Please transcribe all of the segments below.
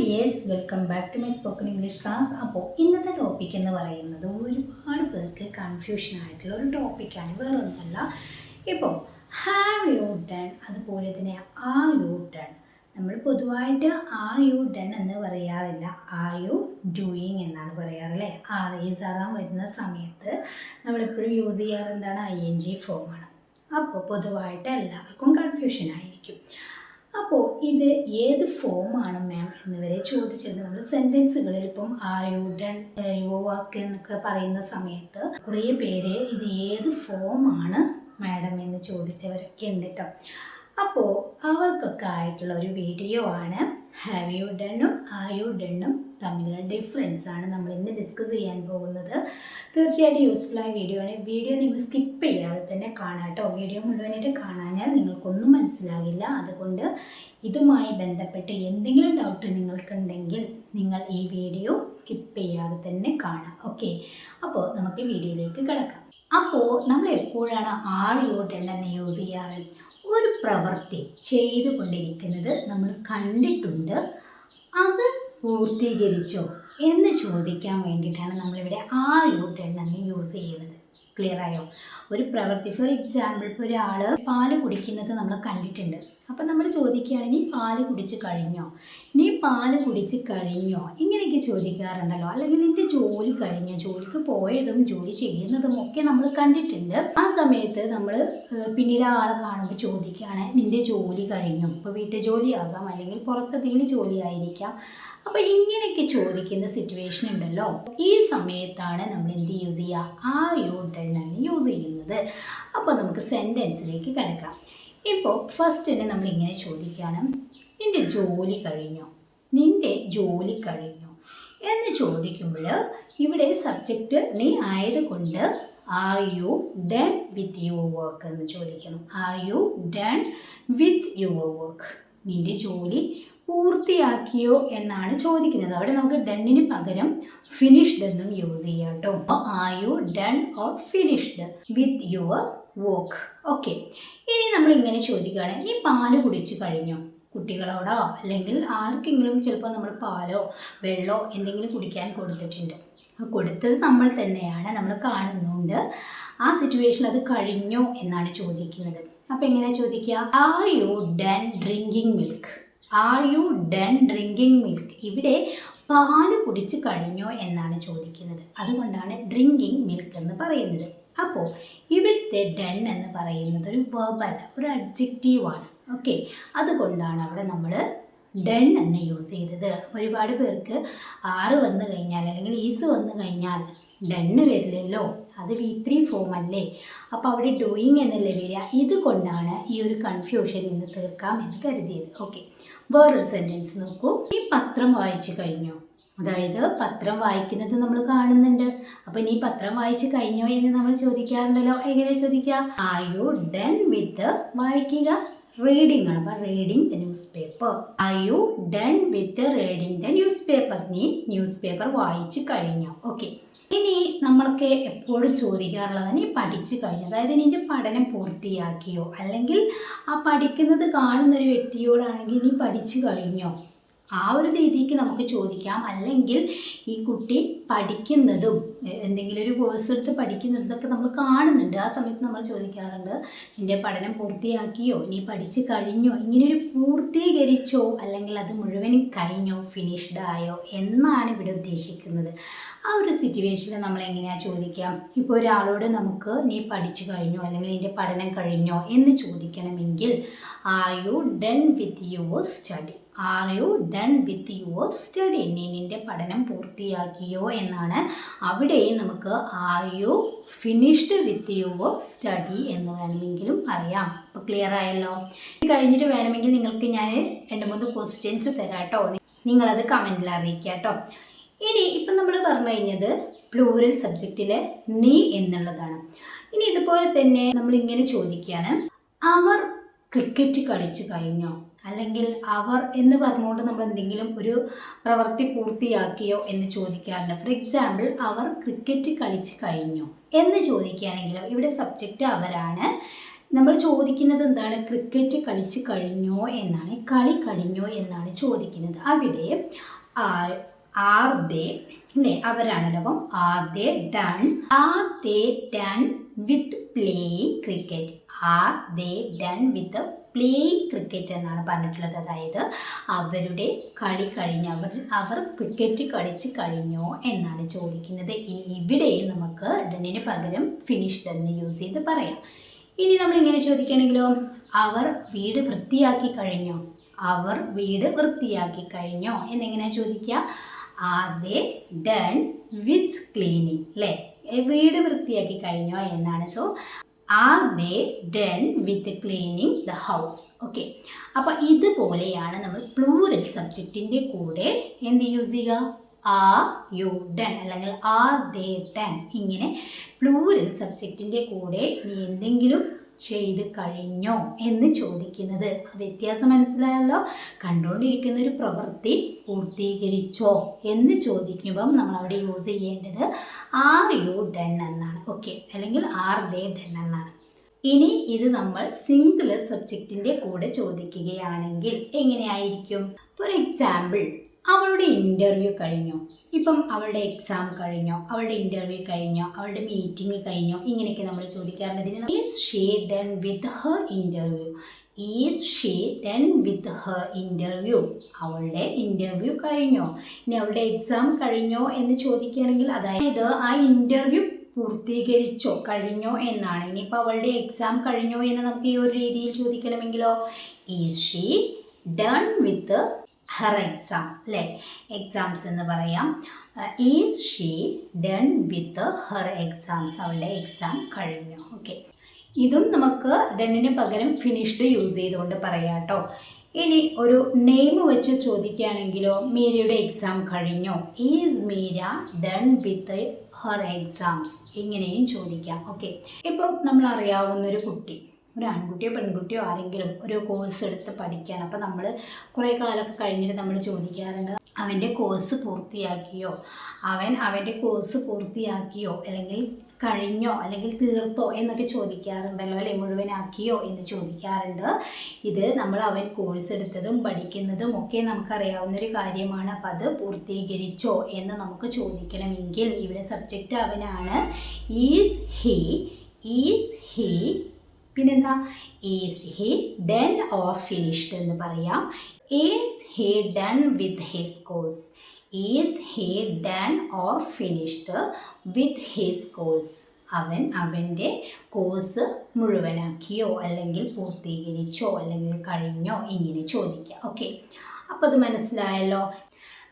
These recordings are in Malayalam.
Dears welcome back to my spoken English class അപ്പോൾ ഇന്നത്തെ ടോപ്പിക് എന്ന് പറയുന്നത് ഒരുപാട് പേർക്ക് കൺഫ്യൂഷൻ ആയിട്ടുള്ള ഒരു ടോപ്പിക്കാണ് വേറൊന്നുമല്ല. ഇപ്പോൾ ഹാവ് യു ഡൺ അതുപോലെ തന്നെ ആ യു ഡൺ നമ്മൾ പൊതുവായിട്ട് ആ യു ഡൺ എന്ന് പറയാറില്ല. ആ യു ഡൂയിങ് എന്നാണ് പറയാറ് അല്ലേ? ആർ ഈസ് ആറാൻ വരുന്ന സമയത്ത് നമ്മളെപ്പോഴും യൂസ് ചെയ്യാറ് എന്താണ്? ഐ എൻ ജി ഫോമാണ് അപ്പോൾ പൊതുവായിട്ട് എല്ലാവർക്കും കൺഫ്യൂഷൻ ആയിരിക്കും. അപ്പോൾ ഇത് ഏത് ഫോമാണ് മാം എന്നിവരെ ചോദിച്ചത്. നമ്മൾ സെന്റൻസുകളിൽ ഇപ്പം ആ യു ഡൺ യുവ വാക്ക് എന്നൊക്കെ പറയുന്ന സമയത്ത് കുറേ പേര് ഇത് ഏത് ഫോമാണ് മാഡം എന്ന് ചോദിച്ചവരൊക്കെ ഉണ്ട് കേട്ടോ അപ്പോൾ അവർക്കൊക്കെ ആയിട്ടുള്ള ഒരു വീഡിയോ ആണ്. ഹാവ് യു ഡണ്ണും ആ യു ഡണ്ണും തമ്മിലുള്ള ഡിഫറൻസ് ആണ് നമ്മൾ ഇന്ന് ഡിസ്കസ് ചെയ്യാൻ പോകുന്നത്. തീർച്ചയായിട്ടും യൂസ്ഫുൾ ആയ വീഡിയോ ആണ്. വീഡിയോ നിങ്ങൾ സ്കിപ്പ് ചെയ്യാതെ തന്നെ കാണാം കേട്ടോ. വീഡിയോ മുഴുവനായിട്ട് കാണാഞ്ഞാൽ നിങ്ങൾക്കൊന്നും മനസ്സിലാകില്ല. അതുകൊണ്ട് ഇതുമായി ബന്ധപ്പെട്ട് എന്തെങ്കിലും ഡൗട്ട് നിങ്ങൾക്കുണ്ടെങ്കിൽ നിങ്ങൾ ഈ വീഡിയോ സ്കിപ്പ് ചെയ്യാതെ തന്നെ കാണാം. ഓക്കെ അപ്പോൾ നമുക്ക് വീഡിയോയിലേക്ക് കിടക്കാം. അപ്പോൾ നമ്മൾ എപ്പോഴാണ് ആർ യു യൂസ് ചെയ്യാറ്? ഒരു പ്രവൃത്തി ചെയ്തുകൊണ്ടിരിക്കുന്നത് നമ്മൾ കണ്ടിട്ടുണ്ട്. അത് പൂർത്തീകരിച്ചോ എന്ന് ചോദിക്കാൻ വേണ്ടിയിട്ടാണ് നമ്മളിവിടെ ആ റൂട്ട് എണ്ണെന്ന് യൂസ് ചെയ്യുന്നത്. ക്ലിയർ ആയോ? ഒരു പ്രവൃത്തി ഫോർ എക്സാമ്പിൾ ഇപ്പോൾ ഒരാൾ പാൽ കുടിക്കുന്നത് നമ്മൾ കണ്ടിട്ടുണ്ട്. അപ്പം നമ്മൾ ചോദിക്കുകയാണ് നീ പാൽ കുടിച്ച് കഴിഞ്ഞോ? നീ പാൽ കുടിച്ച് കഴിഞ്ഞോ? ഇങ്ങനെയൊക്കെ ചോദിക്കാറുണ്ടല്ലോ. അല്ലെങ്കിൽ നിന്റെ ജോലി കഴിഞ്ഞു. ജോലിക്ക് പോയതും ജോലി ചെയ്യുന്നതും ഒക്കെ നമ്മൾ കണ്ടിട്ടുണ്ട്. ആ സമയത്ത് നമ്മൾ പിന്നീട് ആളെ കാണുമ്പോൾ ചോദിക്കുകയാണ് നിന്റെ ജോലി കഴിഞ്ഞു. ഇപ്പോൾ വീട്ടു ജോലിയാകാം. അല്ലെങ്കിൽ പുറത്തെന്തെങ്കിലും ജോലിയായിരിക്കാം അപ്പോൾ ഇങ്ങനെയൊക്കെ ചോദിക്കുന്ന സിറ്റുവേഷൻ ഉണ്ടല്ലോ. ഈ സമയത്താണ് നമ്മൾ എന്ത് യൂസ് ചെയ്യുക? ആ യു ഡൺ എന്ന് യൂസ് ചെയ്യുന്നത്. അപ്പോൾ നമുക്ക് സെന്റൻസിലേക്ക് കിടക്കാം. ഇപ്പോൾ ഫസ്റ്റ് തന്നെ നമ്മൾ ഇങ്ങനെ ചോദിക്കുകയാണ് നിന്റെ ജോലി കഴിഞ്ഞോ. നിന്റെ ജോലി കഴിഞ്ഞോ. എന്ന് ചോദിക്കുമ്പോൾ ഇവിടെ സബ്ജക്റ്റ് നീ ആയതുകൊണ്ട് are you done with your work എന്ന് ചോദിക്കണം. Are you done with your work നിന്റെ ജോലി പൂർത്തിയാക്കിയോ എന്നാണ് ചോദിക്കുന്നത്. അവിടെ നമുക്ക് ഡണ്ണിന് പകരം ഫിനിഷ്ഡ് എന്നും യൂസ് ചെയ്യാം കേട്ടോ are you done or finished with your work okay ഇനി നമ്മൾ ഇങ്ങനെ ചോദിക്കുകയാണ്. നീ പാൽ കുടിച്ചു കഴിഞ്ഞോ? കുട്ടികളോടോ അല്ലെങ്കിൽ ആർക്കെങ്കിലും ചിലപ്പോൾ നമ്മൾ പാലോ വെള്ളമോ എന്തെങ്കിലും കുടിക്കാൻ കൊടുത്തിട്ടുണ്ട്. കൊടുത്തത് നമ്മൾ തന്നെയാണ് നമ്മൾ കാണുന്നുണ്ട്. ആ സിറ്റുവേഷൻ അത് കഴിഞ്ഞോ എന്നാണ് ചോദിക്കുന്നത്. അപ്പം എങ്ങനെയാണ് ചോദിക്കുക? Are you done drinking milk are you done drinking milk ഇവിടെ പാൽ കുടിച്ച് കഴിഞ്ഞോ എന്നാണ് ചോദിക്കുന്നത്. അതുകൊണ്ടാണ് ഡ്രിങ്കിങ് മിൽക്ക് എന്ന് പറയുന്നത്. അപ്പോൾ ഇവിടുത്തെ ഡൺ എന്ന് പറയുന്നത് ഒരു വെർബല്ല ഒരു അഡ്ജക്റ്റീവാണ് ഓക്കെ അതുകൊണ്ടാണ് അവിടെ നമ്മൾ ഡൺ എന്ന് യൂസ് ചെയ്തത്. ഒരുപാട് പേർക്ക് ആറ് വന്നു കഴിഞ്ഞാൽ അല്ലെങ്കിൽ ഈസ് വന്നു കഴിഞ്ഞാൽ ഡണ്ണ് വരില്ലല്ലോ. അത് വി ത്രീ ഫോം അല്ലേ? അപ്പോൾ അവിടെ ഡൂയിങ് എന്നല്ലേ വരിക? ഇതുകൊണ്ടാണ് ഈ ഒരു കൺഫ്യൂഷൻ ഇന്ന് തീർക്കാം എന്ന് കരുതിയത്. ഓക്കെ വേറൊരു സെന്റൻസ് നോക്കൂ. ഈ പത്രം വായിച്ചു കഴിഞ്ഞു? അതായത് പത്രം വായിക്കുന്നത് നമ്മൾ കാണുന്നുണ്ട്. അപ്പം ഇനി പത്രം വായിച്ചു കഴിഞ്ഞോ എന്ന് നമ്മൾ ചോദിക്കാറുണ്ടല്ലോ. എങ്ങനെ ചോദിക്കുക? ആർ യു ഡൺ വിത്ത് വായിക്കുക? റീഡിംഗ് ആണ്. അപ്പം reading the news paper are you done with reading the newspaper നീ ന്യൂസ് പേപ്പർ വായിച്ചു കഴിഞ്ഞു? ഓക്കെ ഇനി നമ്മളൊക്കെ എപ്പോഴും ചോദിക്കാറുള്ളത് നീ പഠിച്ചു കഴിഞ്ഞു? അതായത് നിന്റെ പഠനം പൂർത്തിയാക്കിയോ? അല്ലെങ്കിൽ ആ പഠിക്കുന്നത് കാണുന്നൊരു വ്യക്തിയോടാണെങ്കിൽ നീ പഠിച്ചു കഴിഞ്ഞോ? ആ ഒരു രീതിക്ക് നമുക്ക് ചോദിക്കാം. അല്ലെങ്കിൽ ഈ കുട്ടി പഠിക്കുന്നതും എന്തെങ്കിലും ഒരു കോഴ്സ് എടുത്ത് പഠിക്കുന്നതൊക്കെ നമ്മൾ കാണുന്നുണ്ട്. ആ സമയത്ത് നമ്മൾ ചോദിക്കാറുണ്ട് എന്റെ പഠനം പൂർത്തിയാക്കിയോ? ഇനി പഠിച്ച് കഴിഞ്ഞോ? ഇങ്ങനെ ഒരു പൂർത്തീകരിച്ചോ? അല്ലെങ്കിൽ അത് മുഴുവനും കഴിഞ്ഞോ? ഫിനിഷ്ഡ് ആയോ? എന്നാണ് ഇവിടെ ഉദ്ദേശിക്കുന്നത്. ആ ഒരു സിറ്റുവേഷനിൽ നമ്മൾ എങ്ങനെയാണ് ചോദിക്കാം? ഇപ്പോൾ ഒരാളോട് നമുക്ക് നീ പഠിച്ചു കഴിഞ്ഞോ? അല്ലെങ്കിൽ നിന്റെ പഠനം കഴിഞ്ഞോ? എന്ന് ചോദിക്കണമെങ്കിൽ are you done with your study are you done with your study നീ പഠനം പൂർത്തിയാക്കിയോ എന്നാണ്. അവിടെയും നമുക്ക് are you finished with your study എന്ന് വേണമെങ്കിലും പറയാം. അപ്പോൾ ക്ലിയർ ആയല്ലോ? ഇത് കഴിഞ്ഞിട്ട് വേണമെങ്കിൽ നിങ്ങൾക്ക് ഞാൻ രണ്ട് മൂന്ന് ക്വസ്റ്റ്യൻസ് തരാം കേട്ടോ. നിങ്ങളത് കമന്റിൽ അറിയിക്കുക കേട്ടോ. ഇനി ഇപ്പം നമ്മൾ പറഞ്ഞു കഴിഞ്ഞത് പ്ലൂറൽ സബ്ജക്റ്റിലെ നീ എന്നുള്ളതാണ്. ഇനി ഇതുപോലെ തന്നെ നമ്മൾ ഇങ്ങനെ ചോദിക്കുകയാണ്. അവർ ക്രിക്കറ്റ് കളിച്ചു കഴിഞ്ഞോ? അല്ലെങ്കിൽ അവർ എന്ന് പറഞ്ഞുകൊണ്ട് നമ്മൾ എന്തെങ്കിലും ഒരു പ്രവൃത്തി പൂർത്തിയാക്കിയോ എന്ന് ചോദിക്കാറുണ്ട് ഫോർ എക്സാമ്പിൾ അവർ ക്രിക്കറ്റ് കളിച്ച് കഴിഞ്ഞു എന്ന് ചോദിക്കുകയാണെങ്കിലോ ഇവിടെ സബ്ജക്റ്റ് അവരാണ്. നമ്മൾ ചോദിക്കുന്നത് എന്താണ്? ക്രിക്കറ്റ് കളിച്ച് കഴിഞ്ഞോ എന്നാണ് കളി കഴിഞ്ഞോ എന്നാണ് ചോദിക്കുന്നത്. അവിടെ ആർ ദേ അല്ലേ? അവരാണല്ലോ അപ്പം are they done are they done with playing cricket are they done with playing cricket എന്നാണ് പറഞ്ഞിട്ടുള്ളത്. അതായത് അവരുടെ കളി കഴിഞ്ഞ് അവർ അവർ ക്രിക്കറ്റ് കളിച്ച് കഴിഞ്ഞോ എന്നാണ് ചോദിക്കുന്നത്. ഇനി ഇവിടെ നമുക്ക് ഡണ്ണിന് പകരം ഫിനിഷ്ഡ് എന്ന് യൂസ് ചെയ്ത് പറയാം. ഇനി നമ്മൾ ഇങ്ങനെ ചോദിക്കുകയാണെങ്കിലോ അവർ വീട് വൃത്തിയാക്കി കഴിഞ്ഞോ? അവർ വീട് വൃത്തിയാക്കി കഴിഞ്ഞോ എന്നെങ്ങനെയാണ് ചോദിക്കുക. Are they done with cleaning അല്ലേ വീട് വൃത്തിയാക്കി കഴിഞ്ഞോ എന്നാണ്. So are they done with cleaning the house okay അപ്പോൾ ഇതുപോലെയാണ് നമ്മൾ പ്ലൂറൽ സബ്ജക്റ്റിന്റെ കൂടെ എന്ത് യൂസ് ചെയ്യുക? ആർ യു ഡൺ അല്ലെങ്കിൽ ആർ ദേ ഡൺ ഇങ്ങനെ പ്ലൂറൽ സബ്ജക്റ്റിന്റെ കൂടെ നീ എന്തെങ്കിലും ചെയ്ത് കഴിഞ്ഞോ എന്ന് ചോദിക്കുന്നത്. വ്യത്യാസം മനസ്സിലായല്ലോ? കണ്ടുകൊണ്ടിരിക്കുന്ന ഒരു പ്രവൃത്തി പൂർത്തീകരിച്ചോ എന്ന് ചോദിക്കുമ്പം നമ്മൾ അവിടെ യൂസ് ചെയ്യേണ്ടത് ആർ യു ഡൺ എന്നാണ്. ഓക്കെ അല്ലെങ്കിൽ ആർ ദേ ഡൺ എന്നാണ്. ഇനി ഇത് നമ്മൾ സിംഗിൾ സബ്ജക്റ്റിന്റെ കൂടെ ചോദിക്കുകയാണെങ്കിൽ എങ്ങനെയായിരിക്കും? ഫോർ എക്സാമ്പിൾ അവളുടെ ഇന്റർവ്യൂ കഴിഞ്ഞോ. ഇപ്പം അവളുടെ എക്സാം കഴിഞ്ഞോ അവളുടെ ഇന്റർവ്യൂ കഴിഞ്ഞോ അവളുടെ മീറ്റിംഗ് കഴിഞ്ഞോ. ഇങ്ങനെയൊക്കെ നമ്മൾ ചോദിക്കാറുണ്ട്. ഇതിന് is she done with her interview is she done with her interview അവളുടെ ഇന്റർവ്യൂ കഴിഞ്ഞോ. ഇനി അവളുടെ എക്സാം കഴിഞ്ഞോ എന്ന് ചോദിക്കുകയാണെങ്കിൽ അതായത് ആ ഇന്റർവ്യൂ പൂർത്തീകരിച്ചോ കഴിഞ്ഞോ എന്നാണ്. ഇനിയിപ്പോൾ അവളുടെ എക്സാം കഴിഞ്ഞോ എന്ന് നമുക്ക് ഈ ഒരു രീതിയിൽ ചോദിക്കണമെങ്കിലോ? Is she done with her exam അല്ലേ എക്സാംസ് എന്ന് പറയാം. Is she done with her exams അവളുടെ എക്സാം കഴിഞ്ഞു. ഓക്കെ ഇതും നമുക്ക് ഡണ്ണിന് പകരം ഫിനിഷ്ഡ് യൂസ് ചെയ്തുകൊണ്ട് പറയാം കേട്ടോ ഇനി ഒരു നെയിം വെച്ച് ചോദിക്കുകയാണെങ്കിലോ മീരയുടെ എക്സാം കഴിഞ്ഞോ. Is Meera done with her exams ഇങ്ങനെയും ചോദിക്കാം. ഓക്കെ ഇപ്പം നമ്മൾ അറിയാവുന്ന ഒരു കുട്ടി. ഒരു ആൺകുട്ടിയോ പെൺകുട്ടിയോ ആരെങ്കിലും ഒരു കോഴ്സ് എടുത്ത് പഠിക്കുകയാണ്. അപ്പോൾ നമ്മൾ കുറേ കാലമൊക്കെ കഴിഞ്ഞിട്ട് നമ്മൾ ചോദിക്കാറുണ്ട് അവന്റെ കോഴ്സ് പൂർത്തിയാക്കിയോ? അവൻ അവന്റെ കോഴ്സ് പൂർത്തിയാക്കിയോ? അല്ലെങ്കിൽ കഴിഞ്ഞോ? അല്ലെങ്കിൽ തീർത്തോ? എന്നൊക്കെ ചോദിക്കാറുണ്ടല്ലോ അല്ലെ? മുഴുവനാക്കിയോ എന്ന് ചോദിക്കാറുണ്ട്. ഇത് നമ്മൾ അവൻ കോഴ്സ് എടുത്തതും പഠിക്കുന്നതും ഒക്കെ നമുക്കറിയാവുന്നൊരു കാര്യമാണ്. അപ്പം അത് പൂർത്തീകരിച്ചോ എന്ന് നമുക്ക് ചോദിക്കണമെങ്കിൽ ഇവിടെ സബ്ജക്റ്റ് അവനാണ്. ഈസ് ഹി ഈസ് ഹി പിന്നെന്താ? Is he done or finished എന്ന് പറയാം. Is he done with his course is he done or finished with his course അവൻ അവന്റെ കോഴ്സ് മുഴുവനാക്കിയോ അല്ലെങ്കിൽ പൂർത്തീകരിച്ചോ അല്ലെങ്കിൽ കഴിഞ്ഞോ ഇങ്ങനെ ചോദിക്കുക ഓക്കെ അപ്പോൾ അത് മനസ്സിലായല്ലോ?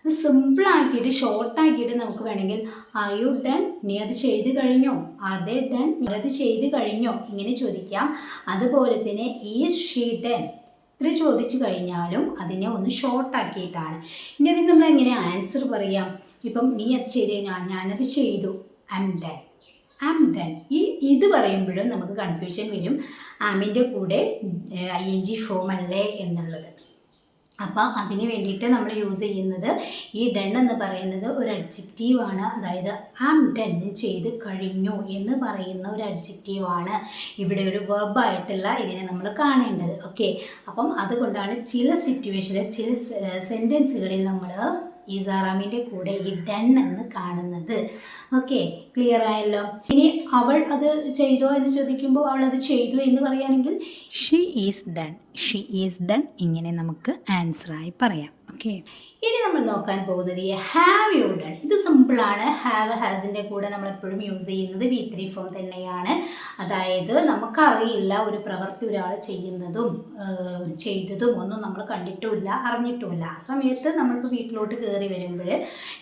ഇത് സിമ്പിളാക്കിയിട്ട് ഷോർട്ടാക്കിയിട്ട് നമുക്ക് വേണമെങ്കിൽ ആർ യു ഡൺ നീ അത് ചെയ്ത് കഴിഞ്ഞോ? ആർ ദേ ഡൺ നീ അത് ചെയ്ത് കഴിഞ്ഞോ? ഇങ്ങനെ ചോദിക്കാം. അതുപോലെ തന്നെ ഈസ് ഷീ ഡൺ ഇത്ര ചോദിച്ചു കഴിഞ്ഞാലും അതിനെ ഒന്ന് ഷോർട്ടാക്കിയിട്ടാണ് ഇനി അതിന് നമ്മൾ എങ്ങനെ ആൻസർ പറയാം? ഇപ്പം നീ അത് ചെയ്ത് കഴിഞ്ഞാൽ ഞാനത് ചെയ്തു. I M done I M done ഈ ഇത് പറയുമ്പോഴും നമുക്ക് കൺഫ്യൂഷൻ വരും. ആമിന്റെ കൂടെ ഐ എൻ ജി ഫോം അല്ലേ? എന്നുള്ളത്. അപ്പോൾ അതിന് വേണ്ടിയിട്ട് നമ്മൾ യൂസ് ചെയ്യുന്നത് ഈ ഡൺ എന്ന് പറയുന്നത് ഒരു അഡ്ജക്റ്റീവാണ് അതായത് ആം ഡൺ ചെയ്ത് കഴിഞ്ഞു എന്ന് പറയുന്ന ഒരു അഡ്ജക്റ്റീവാണ് ഇവിടെ ഒരു വെർബായിട്ടുള്ള ഇതിനെ നമ്മൾ കാണേണ്ടത്. ഓക്കെ അപ്പം അതുകൊണ്ടാണ് ചില സിറ്റുവേഷനിൽ ചില സെന്റൻസുകളിൽ നമ്മൾ ഈ സാറാമിന്റെ കൂടെ ഈ ഡൺ എന്ന് കാണുന്നത്. ഓക്കെ ക്ലിയർ ആയല്ലോ? ഇനി അവൾ അത് ചെയ്തോ എന്ന് ചോദിക്കുമ്പോൾ അവൾ അത് ചെയ്തു എന്ന് പറയുകയാണെങ്കിൽ she is done she is done ഇങ്ങനെ നമുക്ക് ആൻസറായി പറയാം. ഓക്കെ ഇനി നമ്മൾ നോക്കാൻ പോകുന്നത് ഈ ഹാവ് യു ഡൺ ഇത് സിമ്പിളാണ് ഹാവ് ഹാസിന്റെ കൂടെ നമ്മൾ എപ്പോഴും യൂസ് ചെയ്യുന്നത് വി ത്രീ ഫോം തന്നെയാണ്. അതായത് നമുക്കറിയില്ല ഒരു പ്രവൃത്തി ഒരാൾ ചെയ്യുന്നതും ചെയ്തതും ഒന്നും നമ്മൾ കണ്ടിട്ടുമില്ല അറിഞ്ഞിട്ടുമില്ല. ആ സമയത്ത് നമ്മൾക്ക് വീട്ടിലോട്ട് കയറി വരുമ്പോൾ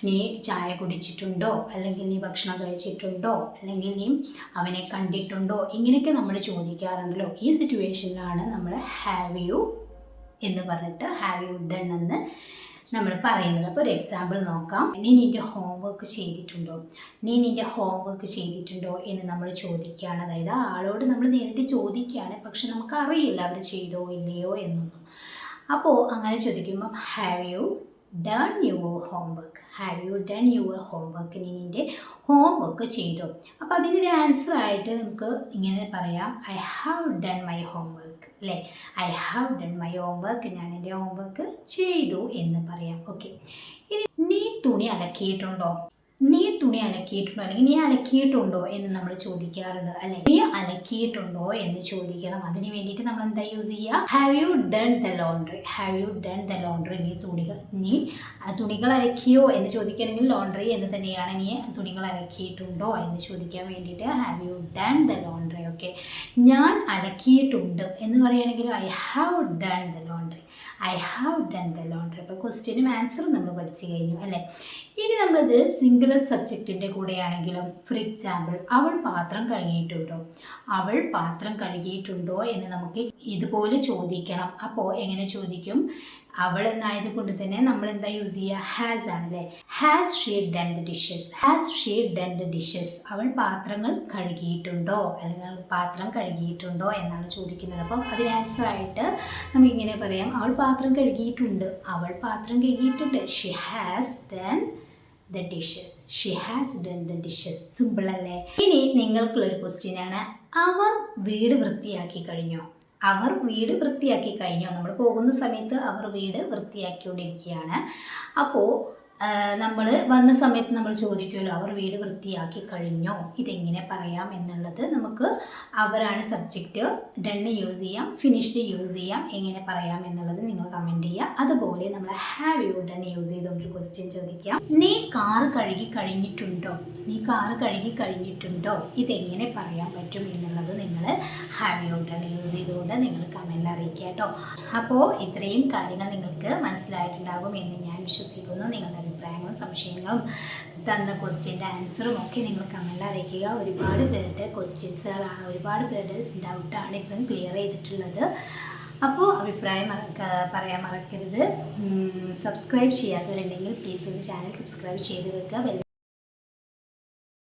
നീ ചായ കുടിച്ചിട്ടുണ്ടോ? അല്ലെങ്കിൽ നീ ഭക്ഷണം കഴിച്ചിട്ടുണ്ടോ? അല്ലെങ്കിൽ നീ അവനെ കണ്ടിട്ടുണ്ടോ? ഇങ്ങനെയൊക്കെ നമ്മൾ ചോദിക്കാറുണ്ടല്ലോ. ഈ സിറ്റുവേഷനിലാണ് നമ്മൾ ഹാവ് യു എന്ന് പറഞ്ഞിട്ട് ഹാവ് യു ഡൺ എന്ന് നമ്മൾ പറയുന്നത്. അപ്പോൾ ഒരു എക്സാമ്പിൾ നോക്കാം. നീ നിന്റെ ഹോംവർക്ക് ചെയ്തിട്ടുണ്ടോ? നീ നിന്റെ ഹോംവർക്ക് ചെയ്തിട്ടുണ്ടോ എന്ന് നമ്മൾ ചോദിക്കുകയാണ്. അതായത് ആളോട് നമ്മൾ നേരിട്ട് ചോദിക്കുകയാണ്. പക്ഷെ നമുക്ക് അറിയില്ല അവർ ചെയ്തോ ഇല്ലയോ എന്നൊന്നും. അപ്പോൾ അങ്ങനെ ചോദിക്കുമ്പം have you done your homework have you done your homework നിന്റെ ഹോംവർക്ക് ചെയ്തോ? അപ്പോൾ അതിന്റെ ആൻസർ ആയിട്ട് നമുക്ക് ഇങ്ങനെ പറയാം. I have done my homework അല്ലേ? I have done my homework ഞാൻ എന്റെ ഹോം വർക്ക് ചെയ്തു എന്ന് പറയാം. ഓക്കെ ഇനി നീ തുണി അലക്കിയിട്ടുണ്ടോ? നീ തുണി അലക്കിയിട്ടുണ്ടോ? അല്ലെങ്കിൽ നീ അലക്കിയിട്ടുണ്ടോ എന്ന് നമ്മൾ ചോദിക്കാറുണ്ട് അല്ലെ? നീ അലക്കിയിട്ടുണ്ടോ എന്ന് ചോദിക്കണം. അതിന് വേണ്ടിയിട്ട് നമ്മൾ എന്താ യൂസ് ചെയ്യുക? Have you done the laundry have you done the laundry നീ തുണികൾ നീ തുണികൾ അലക്കിയോ എന്ന് ചോദിക്കണമെങ്കിൽ ലോണ്ട്രി എന്ന് തന്നെയാണ് നീ തുണികൾ അലക്കിയിട്ടുണ്ടോ എന്ന് ചോദിക്കാൻ വേണ്ടിയിട്ട് have you done the laundry okay. ഞാൻ അലക്കിയിട്ടുണ്ട്. എന്ന് പറയുകയാണെങ്കിൽ I have done the laundry I have done the laundry അപ്പോൾ ക്വസ്റ്റ്യനും ആൻസറും നമ്മൾ പഠിച്ചു കഴിഞ്ഞു അല്ലേ? ഇനി നമ്മളിത് സിംഗുലർ സബ്ജക്റ്റിന്റെ കൂടെയാണെങ്കിലും ഫോർ എക്സാമ്പിൾ അവൾ പാത്രം കഴുകിയിട്ടുണ്ടോ? അവൾ പാത്രം കഴുകിയിട്ടുണ്ടോ എന്ന് നമുക്ക് ഇതുപോലെ ചോദിക്കണം. അപ്പോൾ എങ്ങനെ ചോദിക്കും? അവൾ എന്നായത് കൊണ്ട് തന്നെ നമ്മൾ എന്താ യൂസ് ചെയ്യുക ഹാസ് ആണല്ലേ? Has she done the dishes has she done the dishes അവൾ പാത്രങ്ങൾ കഴുകിയിട്ടുണ്ടോ? അല്ലെങ്കിൽ പാത്രം കഴുകിയിട്ടുണ്ടോ എന്നാണ് ചോദിക്കുന്നത്. അപ്പം അതിന് ആൻസർ ആയിട്ട് നമുക്കിങ്ങനെ പറയാം. അവൾ പാത്രം കഴുകിയിട്ടുണ്ട്. അവൾ പാത്രം കഴുകിയിട്ടുണ്ട്. She has done the dishes she has done the dishes simple അല്ലേ? ഇനി നിങ്ങൾക്കുള്ളൊരു ക്വസ്റ്റ്യൻ ആണ്. അവർ വീട് വൃത്തിയാക്കി കഴിഞ്ഞോ? അവർ വീട് വൃത്തിയാക്കി കഴിഞ്ഞു. നമ്മൾ പോകുന്ന സമയത്ത് അവർ വീട് വൃത്തിയാക്കിക്കൊണ്ടിരിക്കുകയാണ്. അപ്പോൾ നമ്മൾ വന്ന സമയത്ത് നമ്മൾ ചോദിക്കുമല്ലോ അവർ വീട് വൃത്തിയാക്കി കഴിഞ്ഞോ? ഇതെങ്ങനെ പറയാം? എന്നുള്ളത് നമുക്ക് അവരാണ് സബ്ജക്റ്റ് ഡണ്ണ് യൂസ് ചെയ്യാം ഫിനിഷ്ഡ് യൂസ് ചെയ്യാം എങ്ങനെ പറയാം എന്നുള്ളത് നിങ്ങൾ കമന്റ് ചെയ്യുക. അതുപോലെ നമ്മൾ ഹാവ് യു ഡൺ യൂസ് ചെയ്തുകൊണ്ട് ക്വസ്റ്റ്യൻ ചോദിക്കാം. നീ കാറ് കഴുകി കഴിഞ്ഞിട്ടുണ്ടോ? നീ കാറ് കഴുകി കഴിഞ്ഞിട്ടുണ്ടോ? ഇതെങ്ങനെ പറയാൻ പറ്റും? എന്നുള്ളത് നിങ്ങൾ ഹാവ് യു ഡൺ യൂസ് ചെയ്തുകൊണ്ട് നിങ്ങൾ കമന്റിൽ അറിയിക്കുക കേട്ടോ. അപ്പോൾ ഇത്രയും കാര്യങ്ങൾ നിങ്ങൾക്ക് മനസ്സിലായിട്ടുണ്ടാകും എന്ന് ഞാൻ വിശ്വസിക്കുന്നു. നിങ്ങളുടെ അഭിപ്രായങ്ങളും സംശയങ്ങളും തന്ന ക്വസ്റ്റ്യന്റെ ആൻസറും ഒക്കെ നിങ്ങൾ കമന്റ് അറിയിക്കുക. ഒരുപാട് പേരുടെ ക്വസ്റ്റ്യൻസുകളാണ് ഒരുപാട് പേരുടെ ഡൗട്ടാണ് ഇപ്പം ക്ലിയർ ചെയ്തിട്ടുള്ളത്. അപ്പോൾ അഭിപ്രായം പറയാൻ മറക്കരുത്. സബ്സ്ക്രൈബ് ചെയ്യാത്തവരുണ്ടെങ്കിൽ പ്ലീസ് ഇത് ചാനൽ സബ്സ്ക്രൈബ് ചെയ്ത് വെക്കുക.